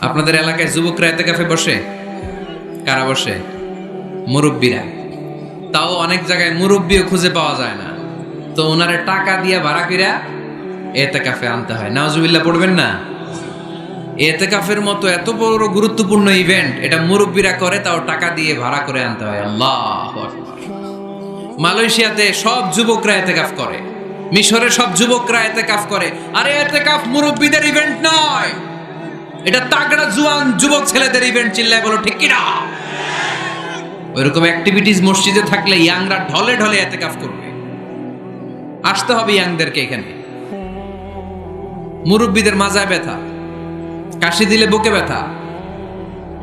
আপনাদের এলাকায় যুবকরা এতে কাফে বসে? কারা বসে? মুরব্বীরা। তাও অনেক জায়গায় মুরব্বীও খুঁজে পাওয়া যায় না। তো ওনারে টাকা দিয়ে ভাড়া কইরা এতে কাফে আনতে হয়। নাওজুবিল্লাহ, পড়বেন না? এতে কাফের মতো এত বড় গুরুত্বপূর্ণ ইভেন্ট এটা মুরব্বীরা করে, তাও টাকা দিয়ে ভাড়া করে আনতে হয়। আল্লাহ মালয়েশিয়াতে সব যুবকরা এতেকাফ করে। মিশরে সব যুবকরা এতে কাফ করে। আরে এতে কাফ মুরব্বীদের ইভেন্ট নয়! এটা তাগড়া জুয়ান যুবক ছেলেদের ইভেন্ট চিল্লায় বলো, ঠিক কিনা? ওইরকম অ্যাক্টিভিটিস মসজিদে থাকলে ইয়াংরা ঢলে ঢলে এতে এতেকাফ করবে। আসতে হবে ইয়াংদেরকে এখানে। মুরব্বীদের মাজায় ব্যথা, কাশি দিলে বুকে ব্যথা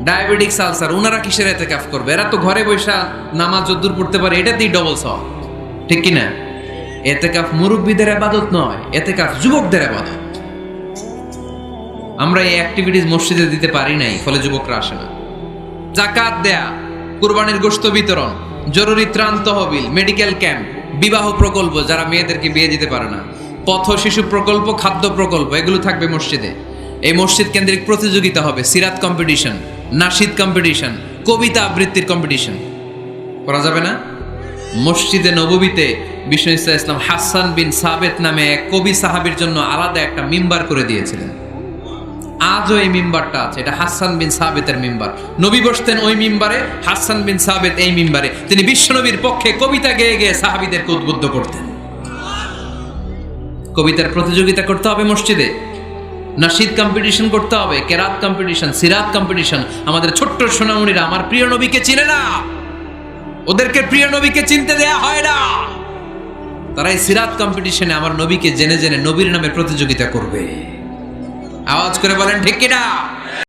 ডায়াবেটিক্স আলসার ওনারা কিসের এতে কাফ করবে? এরা তো ঘরে বৈশা নামাজ যদ্দূর পড়তে পারে, এটাতেই ডবল সব ঠিক কি না এতে কাফ মুরব্বীদের আবাদত নয় এতে কাফ যুবকদের আবাদত। আমরা এই অ্যাক্টিভিটিস মসজিদে দিতে পারি নাই, ফলে যুবকরা আসে না। জাকাত দেয়া, কুরবানির গোশত বিতরণ, জরুরি ত্রাণ তহবিল মেডিকেল ক্যাম্প বিবাহ প্রকল্প যারা মেয়েদেরকে বিয়ে দিতে পারে না, পথ শিশু প্রকল্প, খাদ্য প্রকল্প, এগুলো থাকবে মসজিদে। এই মসজিদ কেন্দ্রিক প্রতিযোগিতা হবে, সিরাত কম্পিটিশন নাশিদ কম্পিটিশন কবিতা আবৃত্তির কম্পিটিশন করা যাবে না? মসজিদে নববীতে বিষ্ণু ইসলাম হাসান বিন সাবেত নামে এক কবি সাহাবির জন্য আলাদা একটা মিম্বার করে দিয়েছিলেন। আজও এই মিম্বারটা আছে। এটা হাসান বিন সাবেতের মিম্বার। নবী বসতেন ওই মিম্বারে, হাসান বিন সাবেত এই মিম্বারে। তিনি বিশ্বনবীর পক্ষে কবিতা গেয়ে গেয়ে সাহাবিদেরকে উদ্বুদ্ধ করতেন। কবিতার প্রতিযোগিতা করতে হবে মসজিদে। নাশিদ কম্পিটিশন করতে হবে, কেরাত কম্পিটিশন সিরাত কম্পিটিশন আমাদের ছোট্ট সোনামণিরা আমার প্রিয় নবীকে চিনে না। ওদেরকে প্রিয় নবীকে চিনতে দেয়া হয় না। তারা এই সিরাত কম্পিটিশনে আমার নবীকে জেনে জেনে নবীর নামে প্রতিযোগিতা করবে। আওয়াজ করে বলেন ঠিক কিনা?